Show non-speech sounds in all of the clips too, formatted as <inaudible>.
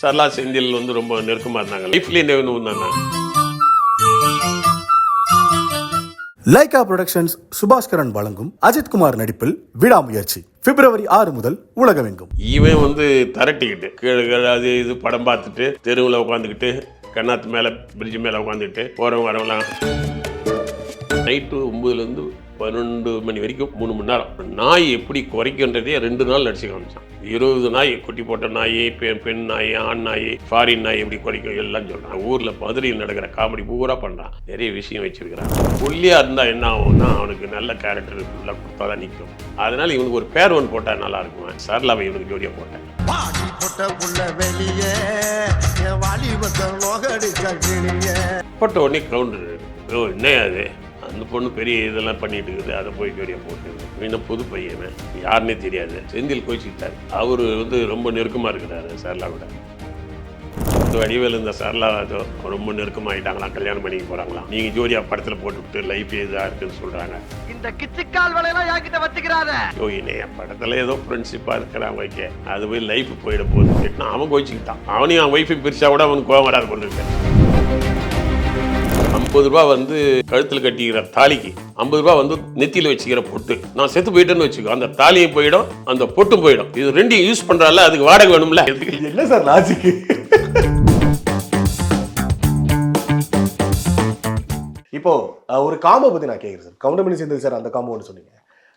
சரளா செந்தில் வந்து ரொம்ப நெருக்கமாக இருந்தாங்க லைஃப்லேயே இருந்தாங்க லைகா புரொடக்ஷன்ஸ் சுபாஸ்கரன் வழங்கும் அஜித்குமார் நடிப்பில் விடாமுயற்சி. பிப்ரவரி ஆறு முதல் உலகமெங்கும். இவன் வந்து தரட்டிக்கிட்டு கீழே அது இது படம் பார்த்துட்டு தெருவில் உட்காந்துக்கிட்டு கண்ணாத்து மேலே பிரிட்ஜ் மேலே உட்காந்துக்கிட்டு போகிறவங்க வரவங்களாம் நைட்டு ஒம்பதுலேருந்து பன்னெண்டு மணி வரைக்கும் மூணு மணி நேரம். நாய் எப்படி குறைக்கின்றதே ரெண்டு நாள் நடிச்சு காமிச்சான். இருபது நாய் குட்டி போட்ட நாய் பெண் பெண் நாய் ஆண் நாய் ஃபாரின் நாய் எப்படி குறைக்கும் எல்லாம் சொல்கிறான் ஊரில் மதுரையில் நடக்கிற காமெடி பூரா பண்ணுறான் நிறைய விஷயம் வச்சிருக்கிறான். ஒல்லியாக இருந்தால் என்ன ஆகும்னா அவனுக்கு நல்ல கேரக்டர் ஃபுல்லாக கொடுத்தா தான் நிற்கும் அதனால இவனுக்கு ஒரு பேர் ஒன்று போட்டால் நல்லா இருக்கும். சரளாவை இவனுக்கு ஜோடியாக போட்டேன். பாடி போட்ட உடனே கவுண்டர் ஓ என்ன அது அந்த பொண்ணு பெரிய இதெல்லாம் பண்ணிட்டு இருக்குது அதை போய் ஜோடியாக போட்டு. இன்னும் புது பையன் யாருன்னே தெரியாது. செந்தில் கோச்சிக்கிட்டார். அவர் வந்து ரொம்ப நெருக்கமாக இருக்கிறாரு சரளா விட இந்த வடிவேல் இந்த ஏதோ ரொம்ப நெருக்கமாயிட்டாங்களாம் கல்யாணம் பண்ணிக்க போகிறாங்களாம் நீங்கள் ஜோடியா படத்தில் போட்டுவிட்டு லைஃப் இதாக இருக்குன்னு சொல்கிறாங்க இந்த கிச்சுக்கால் வேலையெல்லாம் என்கிட்ட வச்சுக்கிறாத யோகினே படத்தில் ஏதோ ஃப்ரெண்ட்ஷிப்பாக இருக்கிறான் வைக்க அது போய் லைஃப் போயிட போகுது அவன் கோச்சிக்கிட்டான். அவனையும் அவன் ஒய்ஃபை பிரிச்சா கூட அவனுக்கு கோவம் வராது கொண்டு ஐம்பது ரூபா வந்து கழுத்தில் கட்டிக்கிற தாலிக்கு ஐம்பது ரூபா வந்து நெத்தியில் வச்சுக்கிற பொட்டு. நான் செத்து போயிட்டேன்னு வச்சுக்கோ அந்த தாலியும் போயிடும் அந்த பொட்டும் போயிடும். இது ரெண்டையும் யூஸ் பண்றால அதுக்கு வாடகை வேணும்ல? என்ன சார் லாஜிக்கு இப்போ ஒரு காம்போ பத்தி நான் கேட்குறேன் சார். கவுண்டமணி சேர்ந்தது சார் அந்த காம்போ ஒன்று சொன்னீங்க.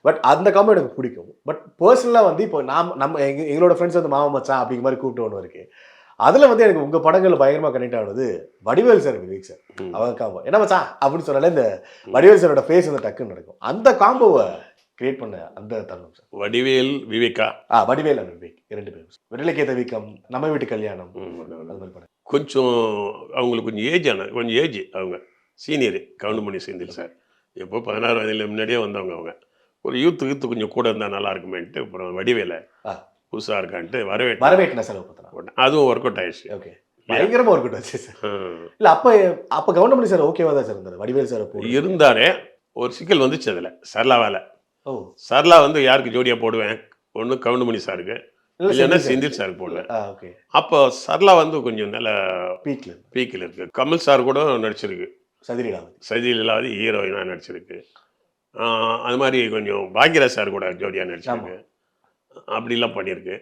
பட் அந்த காம்போ எனக்கு பிடிக்கும். பட் பர்சனலாக வந்து இப்போ நாம் நம்ம எங்க எங்களோட ஃப்ரெண்ட்ஸ் வந்து மாமா மச்சான் அப்படிங்கிற மாதிரி கூப்பிட்டு ஒன்று இருக்கு. அதுல வந்து எனக்கு உங்க படங்கள் பயங்கரமா கனெக்ட் ஆனது வடிவேல் சார் விவேக் சார். அவங்க காம்போ என்ன மச்சான் அப்படின்னு சொன்னாலே இந்த வடிவேல் சாரோட ஃபேஸ் வந்து டக்குன்னு நடக்கும். அந்த காம்போவை கிரியேட் பண்ண அந்த தருணம் சார் வடிவேல் விவேகா? ஆ வடிவேல் and விவேக். இரண்டு பேரும். விரலிக்கேத்த வீக்கம் நம்ம வீட்டு கல்யாணம். ம். அது மாதிரி படம். கொஞ்சம் அவங்களுக்கு கொஞ்சம் ஏஜ் ஆன கொஞ்சம் ஏஜ் அவங்க. சீனியர் கவுண்டமணி செந்தில் சார் எப்போ பதினாறு வயதில் முன்னாடியே வந்தவங்க அவங்க. ஒரு யூத்து யூத்து கொஞ்சம் கூட இருந்தால் நல்லா இருக்குமேன்ட்டு அப்புறம் வடிவேலை. புதுசாக இருக்கான்ட்டு வரவேற்று வரவேற்ற செலவு பார்த்தா அதுவும் ஒர்க் அவுட் ஆயிடுச்சு. ஓகே பயங்கரமா ஒரு வச்சு சார். ம். இல்ல அப்ப அப்ப கவுண்டமணி சார் ஓகேவா தான் சார் இருந்தாரு வடிவேல் சார் அப்போ இருந்தாரே ஒரு சிக்கல் வந்துச்சு அதில் சரளாவால். ஓ. சரளா வந்து யாருக்கு ஜோடியாக போடுவேன்? ஒன்று கவுண்டமணி சாருக்கு. இல்ல இல்லைன்னா செந்தில் ஆ ஓகே அப்போ சரளா வந்து கொஞ்சம் நல்ல பீக்ல பீக்கில் இருக்கு. கமல் சார் கூட நடிச்சிருக்கு. சதிரிடாவது சதியில் இல்லாத ஹீரோயினாக நடிச்சிருக்கு. அது மாதிரி கொஞ்சம் பாக்யராஜ் சார் கூட ஜோடியாக நடிச்சிருக்கு. அப்படிலாம் பண்ணியிருக்கு.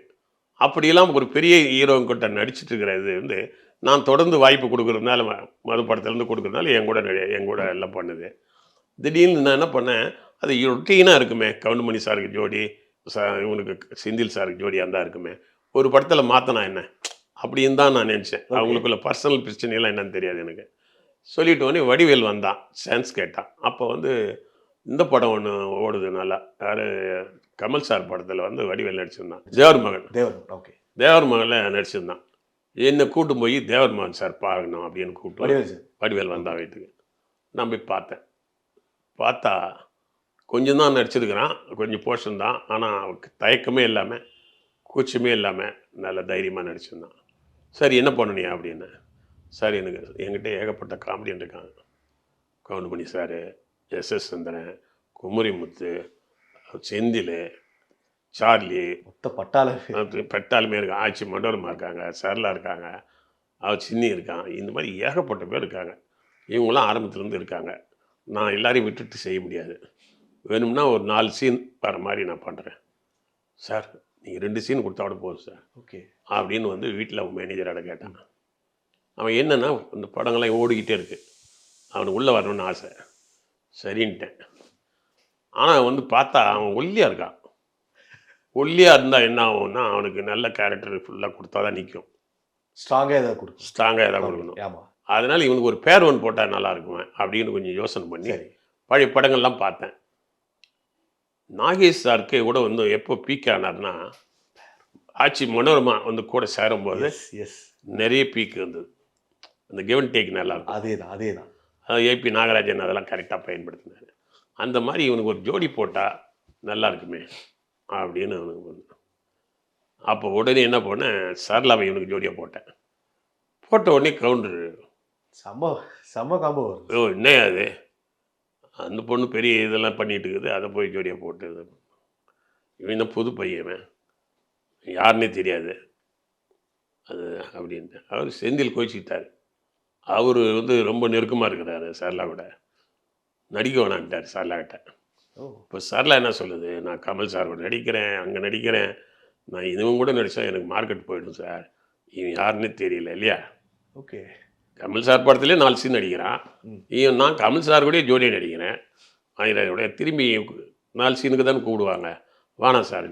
அப்படியெல்லாம் ஒரு பெரிய ஹீரோயின் கிட்ட நடிச்சிட்டு இருக்கிற இது வந்து நான் தொடர்ந்து வாய்ப்பு கொடுக்கறதுனால மது படத்துலேருந்து கொடுக்கறதுனால என் கூட என் கூட எல்லாம் பண்ணுது. திடீர்னு நான் என்ன பண்ணேன் அது ரொட்டீனாக இருக்குமே. கவுண்டமணி சாருக்கு ஜோடி ச இவனுக்கு செந்தில் சாருக்கு ஜோடியாக இருந்தால் இருக்குமே. ஒரு படத்தில் மாற்றினா என்ன? அப்படின்னு தான் நான் நினச்சேன். அவங்களுக்குள்ள பர்சனல் பிரச்சனையெல்லாம் என்னன்னு தெரியாது எனக்கு. சொல்லிட்டு உடனே வடிவேல் வந்தான் சான்ஸ் கேட்டான். அப்போ வந்து இந்த படம் ஒன்று ஓடுது நல்லா. யார்? கமல் சார் படத்தில் வந்து வடிவேல் நடிச்சிருந்தான். தேவர் மகன் தேவர் ஓகே தேவர் மகனில் நடிச்சிருந்தான். என்னை கூட்டு போய் தேவர் மகன் சார் பார்க்கணும் அப்படின்னு கூப்பிட்டு வடிவேல் வந்தான் வீட்டுக்கு. நான் போய் பார்த்தேன். பார்த்தா கொஞ்சம் தான் நடிச்சிருக்கிறான். கொஞ்சம் போர்ஷன் தான். ஆனால் தயக்கமே இல்லாமல் கூச்சமே இல்லாமல் நல்ல தைரியமாக நடிச்சிருந்தான். சரி என்ன பண்ணணியா அப்படின்னு. சார் எனக்கு என்கிட்ட ஏகப்பட்ட காமெடியன் இருக்காங்க. Goundamani sir S S Chandran Kumarimuthu Senthil Charlie. மொத்த பட்டாள. அது பெட்டாலுமே இருக்கான் ஆட்சி மண்டோரமா இருக்காங்க சரளா இருக்காங்க அவ சின்னி இருக்கான் இந்த மாதிரி ஏகப்பட்ட பேர் இருக்காங்க. இவங்களாம் ஆரம்பத்துலேருந்து இருக்காங்க. நான் எல்லாரையும் விட்டுட்டு செய்ய முடியாது. வேணும்னா ஒரு நாலு சீன் வர மாதிரி நான் பண்ணுறேன் சார் நீங்கள் ரெண்டு சீன் கொடுத்தா கூட போதும் சார். ஓகே. அப்படின்னு வந்து வீட்டில் மேனேஜரோட கேட்டான். அவன் என்னன்னா இந்த படங்கள்லாம் ஓடிக்கிட்டே இருக்கு. அவனுக்கு உள்ளே வரணும்னு ஆசை. சரின்ட்டேன். ஆனால் வந்து பார்த்தா அவன் ஒல்லியாக இருக்கான் ஒல்லியாக இருந்தால் என்ன ஆகும்னா அவனுக்கு நல்ல கேரக்டர் ஃபுல்லாக கொடுத்தா தான் நிற்கும் ஸ்ட்ராங்கா ஏதாவது கொடுக்கும் ஸ்ட்ராங்காக ஏதாவது கொடுக்கணும். ஆமா. அதனால் இவனுக்கு ஒரு பேர் ஒன்று போட்டால் நல்லா இருக்குமே அப்படின்னு கொஞ்சம் யோசனை பண்ணி பழைய படங்கள்லாம் பார்த்தேன். நாகேஷ் சாருக்கு கூட வந்து எப்போ பீக் ஆனார்னா ஆட்சி மனோரமா வந்து கூட சேரும்போது எஸ் எஸ் நிறைய பீக் இருந்தது. அந்த கிவன் டேக் நல்லா இருக்கும். அதேதான் அதேதான். அது ஏபி நாகராஜன் அதெல்லாம் கரெக்டாக பயன்படுத்தினார். அந்த மாதிரி இவனுக்கு ஒரு ஜோடி போட்டால் நல்லா இருக்குமே அப்படின்னு அவனுக்கு பண்ணேன் அப்போ உடனே என்ன பண்ணேன் சரளாவை இவனுக்கு ஜோடியாக போட்டேன். போட்ட உடனே கவுண்டர் செம்ம செம்ம காம்போ ஓ என்ன அது? அந்த பொண்ணு பெரிய இதெல்லாம் பண்ணிட்டு இருக்குது அதை போய் ஜோடியாக போட்டு. இவன் தான் புது பையன் யாருன்னே தெரியாது. அது அப்படின்ட்டு. அவர் செந்தில் கோச்சிக்கிட்டார். அவர் வந்து ரொம்ப நெருக்கமாக இருக்கிறாரு சரளா கூட. நடிக்க வேணான்ட்டார் சரளா கிட்ட. ஓ. இப்போ சரளா என்ன சொல்லுது? நான் கமல் சார் கூட நடிக்கிறேன் அங்கே நடிக்கிறேன். நான் இதுவும் கூட நடித்தா எனக்கு மார்க்கெட் போயிடும் சார். இவன் யாருன்னே தெரியல இல்லையா? ஓகே. கமல் சார் படத்துலேயே நாலு சீன் நடிக்கிறான். இவன் நான் கமல் சார் கூட ஜோடியாக நடிக்கிறேன். ஆயிரம் திரும்பி நாலு சீனுக்கு தானே கூப்பிடுவாங்க வானா சார்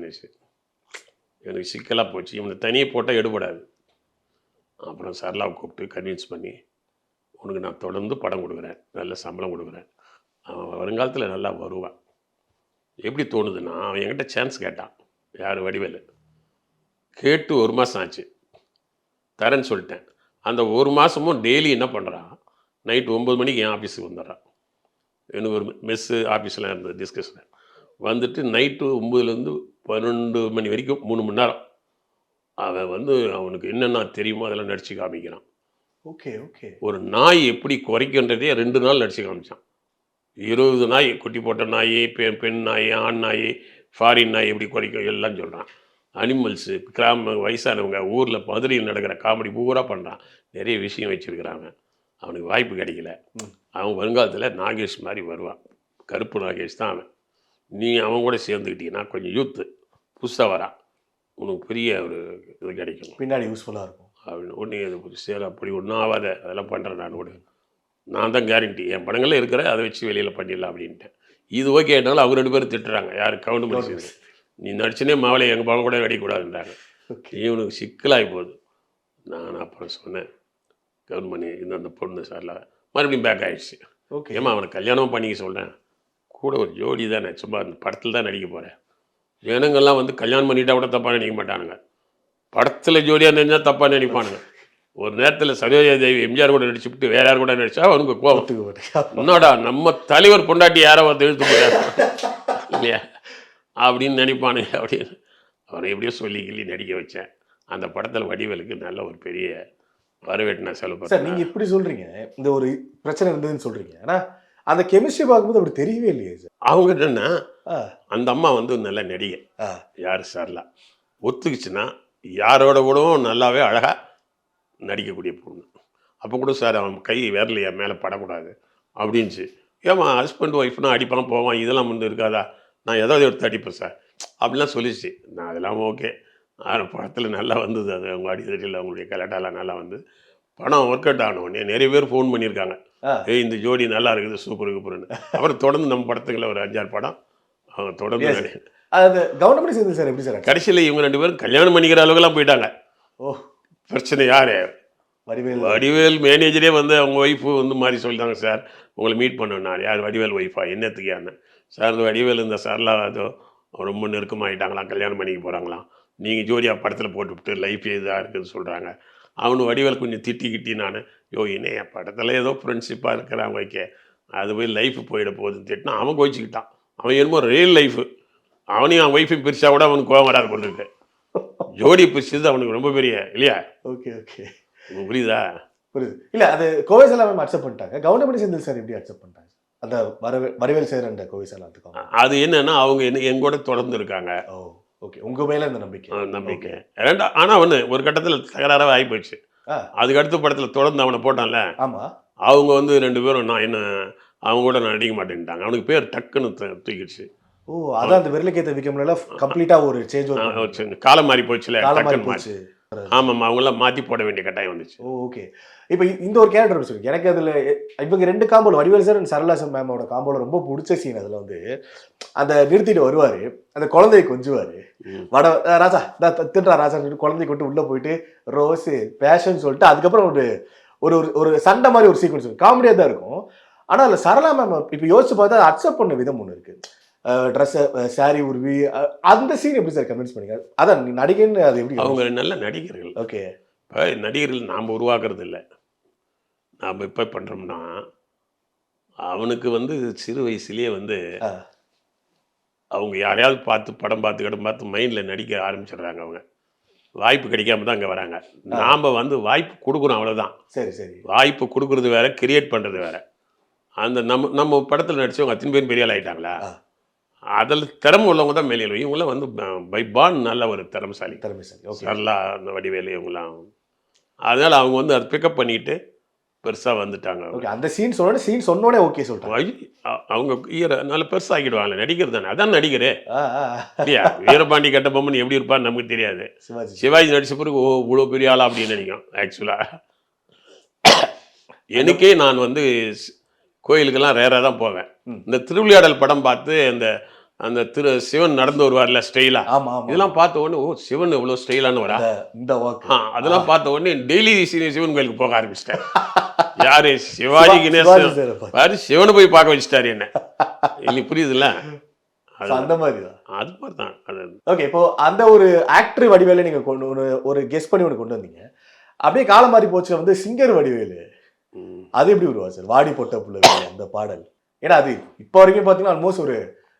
எனக்கு சிக்கலாக போச்சு. இவனை தனியாக போட்டால் எடுபடாது. அப்புறம் சரளாவை கூப்பிட்டு கன்வின்ஸ் பண்ணி உனக்கு நான் தொடர்ந்து படம் கொடுக்குறேன். நல்ல சம்பளம் கொடுக்குறேன். அவன் வருங்காலத்தில் நல்லா வருவான். எப்படி தோணுதுன்னா அவன் என்கிட்ட சான்ஸ் கேட்டான். யார் வடிவேலு? கேட்டு ஒரு மாதம் ஆச்சு. தரேன்னு சொல்லிட்டேன். அந்த ஒரு மாதமும் டெய்லி என்ன பண்ணுறான் நைட்டு ஒம்பது மணிக்கு என் ஆஃபீஸுக்கு வந்துடுறான் எனக்கு ஒரு மெஸ்ஸு ஆஃபீஸில் இருந்தது டிஸ்கஷன் வந்துட்டு நைட்டு ஒம்பதுலேருந்து பன்னெண்டு மணி வரைக்கும் மூணு மணி நேரம். அவன் வந்து அவனுக்கு என்னென்ன தெரியுமோ அதெல்லாம் நடிச்சு காமிக்கிறான். Okay okay. ஒரு நாய் எப்படி குறைக்கின்றதே ரெண்டு நாள் நடிச்சு காமிச்சான். இருபது நாய் குட்டி போட்ட நாய் பெண் பெண் நாய் ஆண் நாய் ஃபாரின் நாய் எப்படி குறைக்கும் எல்லாம் சொல்கிறான் அனிமல்ஸு கிராம வயசானவங்க ஊரில் மதுரையில் நடக்கிற காமெடி பூரா பண்ணுறான் நிறைய விஷயம் வச்சுருக்கிறான் அவன் அவனுக்கு வாய்ப்பு கிடைக்கல. அவன் வருங்காலத்தில் நாகேஷ் மாதிரி வருவான். கருப்பு நாகேஷ் தான் அவன். நீ அவன் கூட சேர்ந்துக்கிட்டீங்கன்னா கொஞ்சம் யூத்து புதுசாக வரான். உனக்கு பெரிய ஒரு இது கிடைக்கும். பின்னாடி யூஸ்ஃபுல்லாக இருக்கும். அப்படின்னு. ஒன்று இது சேர அப்படி ஒன்றும் ஆகாத அதெல்லாம் பண்ணுறேன் நான் கூட. நான் தான் கேரண்டி என் படங்களில் இருக்கிற அதை வச்சு வெளியில் பண்ணிடலாம் அப்படின்ட்டேன். இது ஓகேனாலும் அவங்க ரெண்டு பேரும் திட்டுறாங்க. யார் கவுண்ட் பண்ணி நீ நடிச்சுனே மாவளை எங்கள் படம் கூட நடிக்கக்கூடாதுன்றாங்க. ஓகே இவனுக்கு சிக்கலாகி போகுது. நான் அப்புறம் சொன்னேன். கவுண்ட் பண்ணி இந்த அந்த பொண்ணு சார்ல மறுபடியும் பேக் ஆயிடுச்சு. ஓகே ஏமா அவனை கல்யாணம் பண்ணிக்க சொல்கிறேன் கூட ஒரு ஜோடி தானே. சும்மா அந்த படத்தில் தான் நடிக்க போகிறேன் ஜனங்கள்லாம் வந்து கல்யாணம் பண்ணிட்டா கூட தப்பாக நினைக்க மாட்டானுங்க. படத்தில் ஜோடியாக நினைச்சா தப்பாக நினைப்பானுங்க ஒரு நேரத்தில் சரோஜா தேவி எம்ஜிஆர் கூட நடிச்சுட்டு வேற யார் கூட நடிச்சா அவனுக்கு மாட்டேன் என்னடா நம்ம தலைவர் பொண்டாட்டி யாரோ வந்து இழுத்து போயா இல்லையா? அப்படின்னு நினைப்பானுங்க அப்படின்னு. அவரை எப்படியோ சொல்லி கிள்ளி நடிக்க வச்சேன். அந்த படத்தில் வடிவேலுக்கு நல்ல ஒரு பெரிய வரவேற்று நான் செலவு சார் நீங்க பண்ணேன் இப்படி சொல்றீங்க. இந்த ஒரு பிரச்சனை இருந்ததுன்னு சொல்றீங்க. ஆனா அந்த கெமிஸ்ட்ரி பார்க்கும்போது அப்படி தெரியவே இல்லையே சார். அவங்க என்னன்னா அந்த அம்மா வந்து நல்ல நடிகை. யார் சார்லா? ஒத்துக்குச்சுன்னா யாரோட கூடவும் நல்லாவே அழகாக நடிக்கக்கூடிய பொண்ணு. அப்போ கூட சார் அவன் கை விரல என் மேலே படக்கூடாது. அப்படின்ச்சு ஏமா ஹஸ்பண்ட் ஒய்ஃப்னா அடிப்பான் போவான் இதெல்லாம் வந்து இருக்காதா? நான் ஏதாவது எடுத்து அடிப்பேன் சார். அப்படிலாம் சொல்லிச்சு. நான் அதெல்லாம் ஓகே. ஆனால் படத்தில் நல்லா வந்தது அது. அவங்க அடித்தடியில் அவங்களுடைய கலாட்டாலாம் நல்லா வந்து படம் ஒர்க் அவுட் ஆன உடனே நிறைய பேர் ஃபோன் பண்ணியிருக்காங்க. ஏய் இந்த ஜோடி நல்லா இருக்குது சூப்பர் சூப்பர்னு அப்புறம் தொடர்ந்து நம்ம படத்துக்குள்ள ஒரு அஞ்சாறு படம். அவங்க தொடர்ந்து அது கவர்மெண்ட் சேர்ந்து சார் எப்படி சார் கடைசியில் இவங்க ரெண்டு பேரும் கல்யாணம் பண்ணிக்கிற அளவுக்குலாம் போயிட்டாங்க. ஓ. பிரச்சனை யாரு? வடிவேல். வடிவேல் மேனேஜரே வந்து அவங்க ஒய்ஃபு வந்து மாதிரி சொல்லிட்டாங்க சார். உங்களை மீட் பண்ணணும் யார்? வடிவேல் ஒய்ஃபா என்னத்துக்கு யாருன்னு? சார் இந்த வடிவேல் இந்த சார்லாம் அதோ ரொம்ப நெருக்கமாயிட்டாங்களாம். கல்யாணம் பண்ணிக்க போகிறாங்களாம் நீங்கள் ஜோடியா படத்தில் போட்டுவிட்டு லைஃப் இதாக இருக்குதுன்னு சொல்கிறாங்க அவனு வடிவேல் கொஞ்சம் திட்டி கிட்டி நான் யோ என் படத்தில் ஏதோ ஃப்ரெண்ட்ஷிப்பாக இருக்கிறான் வைக்க அது போய் லைஃப் போயிட போகுதுன்னு திட்டினா அவன் கோச்சிக்கிட்டான் அவன் என்னமோ ரியல் லைஃபு அவனையும் அவன் ஒய்ஃபையும் பிரிச்சா கூட அவனுக்கு கோவம் வராது கொண்டு இருக்கு. ஜோடி பிரிச்சது அவனுக்கு ரொம்ப பெரிய இல்லையா? Okay okay. உங்களுக்கு புரியுதா? புரியுது. இல்ல அது கோவைசலா மேம் அக்செப்ட் பண்ணிட்டாங்க. கவுண்டமணி செந்தில் சார் எப்படி அக்செப்ட் பண்ணிட்டாங்க? அந்த வரவே வரவேல் சார் அந்த கோவைசலா அந்த அது என்னன்னா அவங்க என்ன என் கூட தொடர்ந்து இருக்காங்க. ஓ ஓகே. உங்க மேல இந்த நம்பிக்கை. நம்பிக்கை. ரெண்டா ஆனால் ஒன்று ஒரு கட்டத்தில் தகராறாக ஆகி ஆ. அதுக்கு அடுத்த படத்தில் தொடர்ந்து அவனை போட்டான்ல. ஆமா. அவங்க வந்து ரெண்டு பேரும் நான் என்ன அவங்க கூட நான் நடிக்க மாட்டேன்ட்டாங்க. அவனுக்கு பேர் டக்குன்னு தூக்கிடுச்சு. ஓ அதான் அந்த விரலுக்கேத்த விக்கம்ல கம்ப்ளீட்டா ஒரு சேஞ்ச் ஒரு சின்ன காலம் மாறி போச்சுல காலம் மாறி போச்சு. ஆமாம்மா அவங்களாம் மாற்றி போட வேண்டிய கட்டாயம் வந்துச்சு. ஓ ஓகே இப்போ இந்த ஒரு கேரக்டர் சொல்லுங்க எனக்கு அதுல இவங்க ரெண்டு காம்போல வடிவேல் சார் அண்ட் சரளாசன் மேமோட காம்போல ரொம்ப பிடிச்ச சீன் அதுல வந்து அந்த நிறுத்திட்டு வருவாரு அந்த குழந்தையை கொஞ்சுவாரு. வட ராஜா திட்டுறா ராஜா குழந்தைய விட்டு உள்ள போயிட்டு ரோஸ் பேஷன் சொல்லிட்டு அதுக்கப்புறம் ஒரு ஒரு ஒரு- ஒரு சண்டை மாதிரி ஒரு சீக்வன்ஸ் காமெடியா தான் இருக்கும். ஆனா அதுல சரளா மேம் இப்போ யோசிச்சு பார்த்தா அக்செப்ட் பண்ண விதம் ஒன்று இருக்கு. ட்ரெஸ் சாரி உருவி அந்த சீன் எப்படி சார் கன்வின்ஸ் பண்ணீங்க? அதான் நடிகைன்னு அது எப்படி அவங்க நல்ல நடிகர்கள். ஓகே இப்போ நடிகர்கள் நாம் உருவாக்குறது இல்லை. நாம் இப்போ பண்ணுறோம்னா அவனுக்கு வந்து சிறு வயசுலேயே வந்து. அவங்க யாரையாவது பார்த்து படம் பார்த்து கிடம் பார்த்து மைண்டில் நடிக்க ஆரம்பிச்சிடுறாங்க அவங்க. வாய்ப்பு கிடைக்காம தான் அங்கே வராங்க. நாம் வந்து வாய்ப்பு கொடுக்குறோம் அவ்வளோதான் சரி சரி. வாய்ப்பு கொடுக்குறது வேற கிரியேட் பண்ணுறது வேற. அந்த நம்ம நம்ம படத்தில் நடிச்சவங்க அத்தனை பேர் பெரிய ஆள் ஆயிட்டாங்களா? ஆ. அதில் திறமை உள்ளவங்க தான் மேலே இவங்களாம் வந்து பை பான் நல்ல ஒரு திறமசாலி. திறமை சரி ஓகே சரளா அந்த வடிவேலு இவங்களாம். அதனால் அவங்க வந்து அதை பிக்கப் பண்ணிட்டு பெருசாக வந்துட்டாங்க. ஓகே அந்த சீன் சொன்னோட சீன் சொன்னோடனே ஓகே சொல்லிட்டாங்க. அவங்க ஈர நல்ல பெருசாகிடுவாங்க நடிகர் தானே. அதான் நடிகர். இல்லையா? வீரபாண்டி கட்ட பொம்மன் எப்படி இருப்பான்னு நமக்கு தெரியாது. சிவாஜி. நடிச்ச பிறகு ஓ இவ்வளோ பெரிய ஆளா அப்படின்னு நினைக்கும் ஆக்சுவலாக எனக்கே நான் வந்து கோயிலுக்கெல்லாம் ரேராக தான் போவேன். இந்த திருவிளையாடல் படம் பார்த்து அந்த அந்த திரு சிவன் நடந்து வருவார்ல ஸ்டைலா. இதெல்லாம் பார்த்த உடனே ஓ சிவன் எவ்வளோ ஸ்டைலான வரா? இந்த அதெல்லாம் பார்த்த உடனே டெய்லி சிவன் கோயிலுக்கு போக ஆரம்பிச்சிட்டேன் <laughs> யாரு? சிவாஜி கணேசன். பாரு சிவனை போய் பார்க்க வச்சுட்டாரு என்ன. இல்லை புரியுதுல்ல? அந்த மாதிரி தான் அது மாதிரி தான் அது ஓகே இப்போ அந்த ஒரு ஆக்டர் வடிவேல நீங்க கொண்டு ஒரு ஒரு கெஸ் பண்ணி ஒன்று கொண்டு வந்தீங்க. அப்படியே காலம் மாறி போச்சு வந்து சிங்கர் வடிவேலு. அது எப்படி உருவா சார் வாடி போட்ட புள்ள அந்த பாடல். ஏன்னா அது இப்போ வரைக்கும் பார்த்தீங்கன்னா ஆல்மோஸ்ட் ஒரு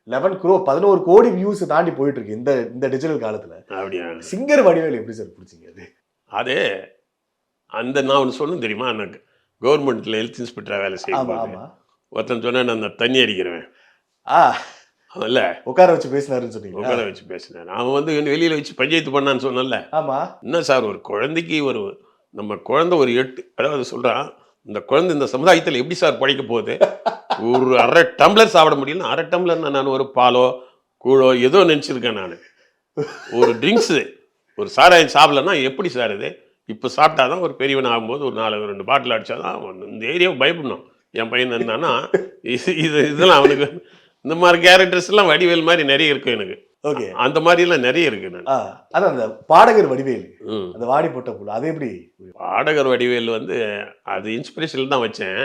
லெவன் க்ரோ பதினோரு கோடி வியூஸ் தாண்டி போயிட்டு இருக்கு இந்த இந்த டிஜிட்டல் காலத்துல. அப்படியா? சிங்கர் வடிவேலு எப்படி சார் பிடிச்சிங்க அது? அது அந்த நான் ஒன்று சொல்லணும் தெரியுமா? எனக்கு கவர்மெண்ட்டில் ஹெல்த் இன்ஸ்பெக்டராக வேலை செய்யும் ஒருத்தன் சொன்னேன் நான் அந்த தண்ணி அடிக்கிறவன். ஆ. அவன்ல. உட்கார வச்சு பேசினாருன்னு சொன்னீங்க உட்கார வச்சு பேசினேன் அவன் வந்து வெளியில வச்சு பஞ்சாயத்து பண்ணான்னு சொன்னேன்ல. ஆமா. என்ன சார் ஒரு குழந்தைக்கு ஒரு நம்ம குழந்தை ஒரு எட்டு அதாவது சொல்றான் இந்த குழந்தை இந்த சமுதாயத்தில் எப்படி சார் படைக்க போகுது? ஒரு அரை டம்ளர் சாப்பிட முடியல அரை டம்ளர் நான் ஒரு பாலோ கூழோ ஏதோ நினச்சிருக்கேன் நான். ஒரு ட்ரிங்க்ஸு ஒரு சாராயம் சாப்பிடலன்னா எப்படி சார் இது? இப்போ சாப்பிட்டாதான் ஒரு பெரியவன் ஆகும்போது ஒரு நாலு ரெண்டு பாட்டில் அடிச்சாதான் அவன் இந்த ஏரியாவை பயப்படணும். என் பையன் என்னன்னா இது இது இதெல்லாம் அவனுக்கு இந்த மாதிரி கேரக்டர்ஸ் எல்லாம் வடிவேல் மாதிரி நிறைய இருக்கு எனக்கு. ஓகே அந்த மாதிரிலாம் நிறைய இருக்கு நான் அதான் அந்த பாடகர் வடிவேலு அந்த வாடி போட்ட புள்ள அது எப்படி? பாடகர் வடிவேல் வந்து அது இன்ஸ்பிரேஷன் தான் வச்சேன்.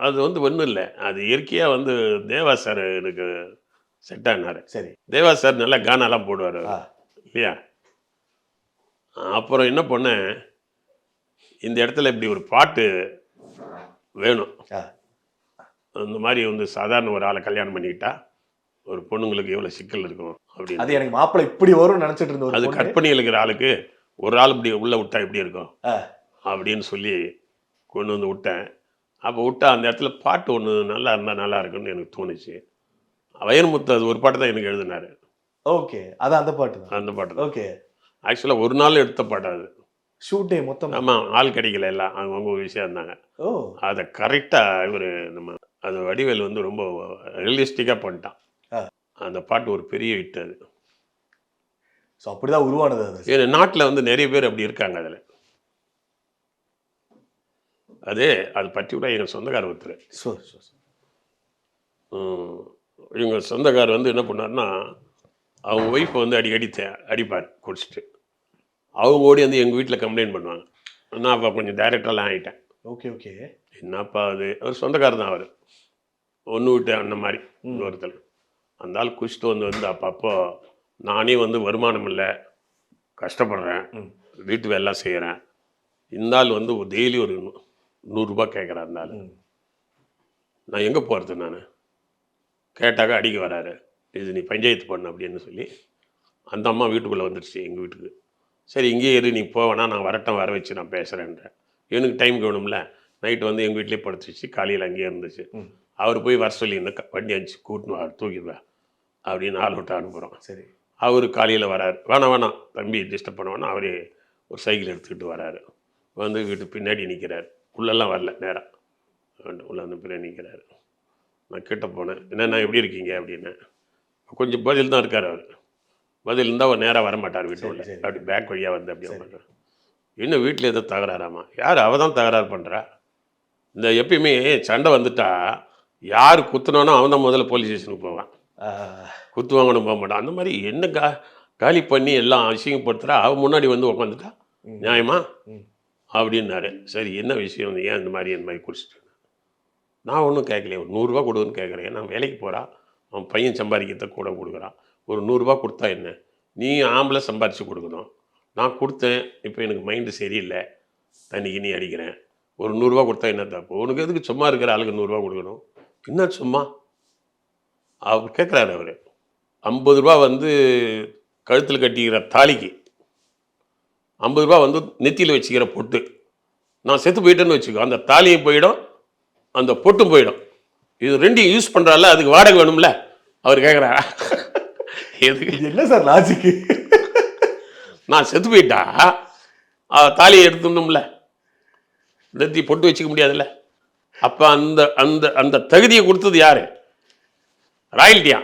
அது வந்து ஒன்றும் இல்லை. அது இயற்கையாக வந்து தேவா சார் எனக்கு செட் ஆனார். சரி. தேவா சார் நல்லா கானாலாம் போடுவார். இல்லையா? அப்புறம் என்ன பண்ணேன் இந்த இடத்துல இப்படி ஒரு பாட்டு வேணும். ஆ. அந்த மாதிரி வந்து சாதாரண ஒரு ஆளை கல்யாணம் பண்ணிக்கிட்டா ஒரு பொண்ணுங்களுக்கு எவ்வளோ சிக்கல் இருக்கும் அப்படின்னு. அது எனக்கு மாப்பிள்ளை இப்படி வரும்னு நினைச்சிட்டு இருந்த ஒரு அது. கற்பனை இருக்கிற ஆளுக்கு ஒரு ஆள் இப்படி உள்ள விட்டா எப்படி இருக்கும். அப்படின்னு சொல்லி கொண்டு வந்து விட்டேன். அப்போ விட்டா அந்த இடத்துல பாட்டு ஒன்று நல்லா இருந்தால் நல்லா இருக்குன்னு எனக்கு தோணுச்சு. வயன்முத்து அது ஒரு பாட்டு தான் எனக்கு எழுதினாரு. ஓகே அது அந்த பாட்டு தான். அந்த பாட்டு தான். ஓகே. ஆக்சுவலாக ஒரு நாள் எடுத்த பாட்டு அது. ஷூட்டே மொத்தம். ஆமாம் ஆள் கிடைக்கல எல்லாம் அவங்கவுங்க ஒரு விஷயம் இருந்தாங்க. ஓ. அதை கரெக்டாக இவர் நம்ம அது வடிவேல் வந்து ரொம்ப ரியலிஸ்டிக்காக பண்ணிட்டான். அந்த பாட்டு ஒரு பெரிய ஹிட் அது. ஸோ அப்படிதான் உருவானது அது. ஏன்னா நாட்டில் வந்து நிறைய பேர் அப்படி இருக்காங்க அதில். அது அது பற்றி கூட எங்கள் சொந்தக்கார ஒருத்தர் ஸோ. ம், இவங்க சொந்தக்கார் வந்து என்ன பண்ணாருன்னா அவங்க ஒய்ஃபை வந்து அடிக்கடி தே- அடிப்பார் குடிச்சிட்டு. அவங்க ஓடி வந்து எங்கள் வீட்டில் கம்ப்ளைண்ட் பண்ணுவாங்க. நான் அப்போ கொஞ்சம் டைரக்டரெலாம் ஆகிட்டேன் ஓகே ஓகே. என்னப்பா அது? அவர் சொந்தக்காரர் தான் அவர். ஒன்று விட்டு அந்த மாதிரி இன்னொருத்தர். அந்த ஆள் குடிச்சிட்டு வந்து வந்து அப்பப்போ நானே வந்து வருமானம் இல்லை. கஷ்டப்படுறேன். வீட்டு வேலை செய்கிறேன் இந்த ஆள் வந்து டெய்லி ஒரு நூறுரூபா ம். நான் எங்கே போகிறது நான்? கேட்டாக்க அடிக்க வராரு. இது நீ பஞ்சாயத்து பண்ணு அப்படின்னு சொல்லி அந்த அம்மா வீட்டுக்குள்ளே வந்துடுச்சு எங்கள் வீட்டுக்கு. சரி இங்கேயே இரு நீ போவேனா நான் வரட்டும் வர வச்சு நான் பேசுகிறேன்றேன் எனக்கு டைம் வேணும்ல. நைட்டு வந்து எங்கள் வீட்லேயே படுத்துச்சு காலையில் அங்கேயே இருந்துச்சு. அவர் போய் வர சொல்லி இந்த வண்டி அடிச்சு கூட்டின்னு தூக்கிடுவேன் அப்படின்னு ஆள் விட்டு அனுப்புகிறோம் சரி. அவர் காலையில் வராரு. வேணாம் வேணாம் தம்பி டிஸ்டர்ப் பண்ண வேணாம். அவரே ஒரு சைக்கிள் எடுத்துக்கிட்டு வராரு. வந்து வீட்டு பின்னாடி நிற்கிறார் உள்ளெல்லாம் வரல நேராக உள்ள வந்து பின்னாடி நிற்கிறாரு நான் கிட்ட போனேன் என்னண்ணா எப்படி இருக்கீங்க? அப்படின்னு. கொஞ்சம் பதில் தான் இருக்கார் அவர். பதில் இருந்தால் அவர் நேராக வர மாட்டார் வீட்டு சரி, உள்ள சரி. அப்படி பேக் வழியாக வந்து அப்படியே. உட்கார்றாரு. இன்னும் வீட்டில் ஏதோ தகராறாமா? யார் அவ தான் தகராறு பண்ணுறா இந்த எப்பயுமே சண்டை வந்துட்டா யார் குத்துனானோ அவன் தான் முதல்ல போலீஸ் ஸ்டேஷனுக்கு போவான். குத்து வாங்கணும் போக மாட்டான். அந்த மாதிரி என்ன கா காலி பண்ணி எல்லாம் அசிங்கப்படுத்துகிறா அவன் முன்னாடி வந்து உட்காந்துட்டா. நியாயமா. அப்படின்னாரு. சரி என்ன விஷயம்? ஏன் இந்த மாதிரி இந்த மாதிரி குடிச்சிட்டு நான் ஒன்றும் கேட்கலையே ஒரு நூறுரூவா கொடுன்னு கேட்குறேன் நான் வேலைக்கு போகிறான் அவன் பையன் சம்பாதிக்கிறத கூட கொடுக்குறான் ஒரு நூறுரூவா கொடுத்தா என்ன? நீ ஆம்பளை சம்பாரித்து கொடுக்கணும். நான் கொடுத்தேன். இப்போ எனக்கு மைண்டு சரியில்லை. தண்ணிக்கு நீ அடிக்கிறேன். ஒரு நூறுரூவா கொடுத்தா என்ன தப்பு? உனக்கு எதுக்கு சும்மா இருக்கிற ஆளுக்கு நூறுரூவா கொடுக்கணும்? என்ன சும்மா? அவர் கேட்குறாரு அவர். ஐம்பது ரூபா வந்து கழுத்தில் கட்டிக்கிற தாலிக்கு. ஐம்பது ரூபா வந்து நெத்தியில் வச்சுக்கிற பொட்டு. நான் செத்து போயிட்டேன்னு வச்சுக்கோ அந்த தாலியும் போயிடும் அந்த பொட்டும் போயிடும். இது ரெண்டையும் யூஸ் பண்ணுறால அதுக்கு வாடகை வேணும்ல? அவர் கேட்குறாரா எதுக்கு? என்ன சார் லாஜிக்கு நான் செத்து போயிட்டா? தாலியை எடுத்துடணும்ல? நெத்தி பொட்டு வச்சுக்க முடியாதுல்ல? அப்போ அந்த அந்த அந்த தகுதியை கொடுத்தது யாரு? ராயல்ட்டியா?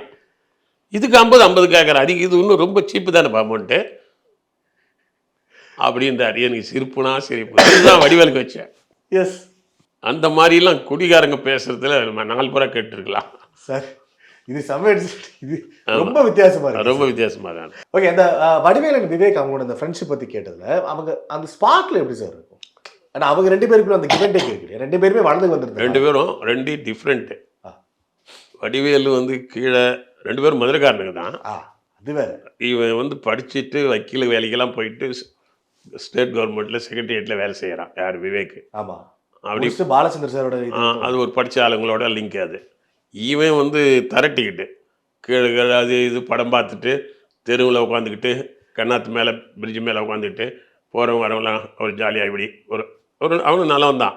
இதுக்கு ஐம்பது ஐம்பது கேட்குற அதுக்கு இது இன்னும் ரொம்ப சீப்பு தானே அமௌண்ட்டு அப்படின்றார். எனக்கு சிரிப்புனா சிரிப்பு? இதுதான் வடிவேலுக்கு வச்சேன் எஸ் அந்த மாதிரிலாம் குடிகாரங்க பேசுறதுல நம்ம நாலு புறம் கேட்டுருக்கலாம். சார் இது செம்ம இது ரொம்ப வித்தியாசமா இருக்கு ரொம்ப வித்தியாசமாக தான் ஓகே அந்த வடிவேலன் விவேக் அவங்களோட அந்த ஃப்ரெண்ட்ஷிப் பத்தி கேட்டதுல அவங்க அந்த ஸ்பாட்ல எப்படி சார் இருக்கும்? ஏன்னா அவங்க ரெண்டு பேருக்குள்ள அந்த கிவன் டேக் இருக்கு ரெண்டு பேருமே வளர்ந்து ரெண்டு வந்திருந்தாங்க பேரும் ரெண்டு டிஃப்ரெண்ட்டு. வடிவேலு வந்து கீழே ரெண்டு பேரும் மதுரைக்காரனுங்க தான். ஆ அது வேற. இவன் வந்து படிச்சுட்டு வக்கீல் வேலைக்கெல்லாம் போயிட்டு ஸ்டேட் கவர்மெண்ட்டில் செக்ரட்டரியேட்டில் வேலை செய்கிறான் யார்? விவேக். ஆமா. அப்படி பாலச்சந்தர் சாரோட அது ஒரு படித்த ஆளுங்களோட லிங்க் அது. இவன் வந்து தரட்டிக்கிட்டு கீழே கீழே அது இது படம் பார்த்துட்டு தெருவில் உட்காந்துக்கிட்டு கண்ணாத்து மேலே பிரிட்ஜ் மேலே உட்காந்துக்கிட்டு போகிறவங்க வரவங்களாம் ஒரு ஜாலியாக இப்படி ஒரு ஒரு அவனும் நல்லவன் தான்.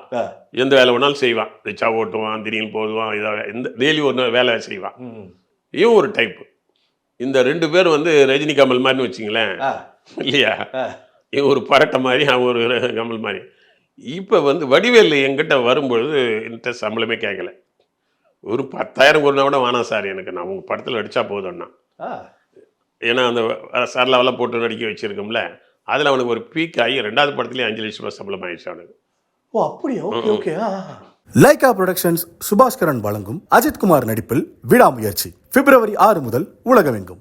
எந்த வேலை வேணாலும் செய்வான். ரிச்சா ஓட்டுவான் திடீர்னு போடுவான் இதாக எந்த டெய்லி ஒரு நாள் வேலை செய்வான். இவன் ஒரு டைப்பு இந்த ரெண்டு பேர் வந்து ரஜினி கமல் மாதிரின்னு வச்சிங்களேன். இல்லையா? ஒரு பரட்டை மாதிரி அவன் ஒரு கமல் மாதிரி. இப்போ வந்து வடிவேலு என்கிட்ட வரும்பொழுது என்கிட்ட சம்பளமே கேட்கல. ஒரு பத்தாயிரம் கொடுனா கூட வேணாம் சார் எனக்கு. நான் உங்கள் படத்தில் நடித்தா போதும்னா. ஏன்னா அந்த சரலாவெல்லாம் போட்டு நடிக்க வச்சுருக்கோம்ல. அதில் அவனுக்கு ஒரு பீக் ஆகி ரெண்டாவது படத்துலேயே அஞ்சு லட்ச ரூபாய் சம்பளம் ஆயிடுச்சு அவனுக்கு. ஓ அப்படியா? Okay okay. Lyca productions Subaskaran வழங்கும் அஜித்குமார் நடிப்பில் விடாமுயற்சி. பிப்ரவரி ஆறு முதல் உலகமெங்கும்.